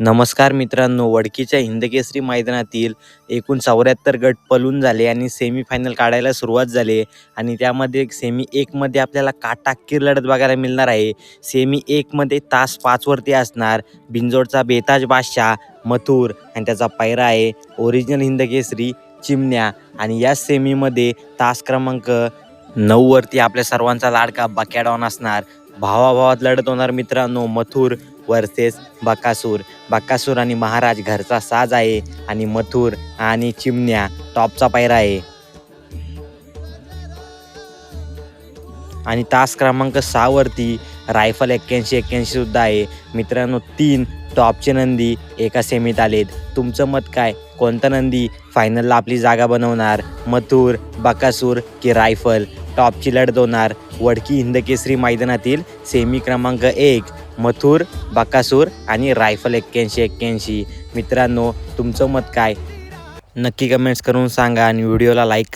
नमस्कार मित्रांनो वडकीच्या हिंदकेसरी मैदानातील एकूण चौऱ्याहत्तर गट पलून झाले आणि सेमीफायनल काढायला सुरुवात झाली आणि त्यामध्ये सेमी एकमध्ये आपल्याला काटाकीर लढत बघायला मिळणार आहे. सेमी एकमध्ये तास पाचवरती असणार बिंजोडचा बेताज बादशाह मथुर आणि त्याचा पायरा आहे ओरिजिनल हिंदकेसरी चिमण्या आणि या सेमीमध्ये तास क्रमांक नऊवरती आपल्या सर्वांचा लाडका बकॅडॉन असणार. भावाभावात लढत होणार मित्रांनो मथुर वर्सेस बकासूर. बक्कासूर आणि महाराज घरचा साज आहे आणि मथुर आणि चिमण्या टॉपचा पायरा आहे. आणि तास क्रमांक सहावरती रायफल एक्क्याऐंशी एक्क्याऐंशी सुद्धा आहे. मित्रांनो तीन टॉपचे नंदी एका सेमीत आलेत. तुमचं मत काय? कोणता नंदी फायनलला आपली जागा बनवणार? मथुर बकासूर की रायफल? टॉपची लढत होणार वडकी हिंदकेसरी मैदानातील सेमी क्रमांक एक. मथुर बकासूर आणि रायफल एक्क्याऐंशी एक्क्याऐंशी. मित्रांनो तुमचं मत काय? नक्की कमेंट्स करून सांगा आणि व्हिडिओला लाईक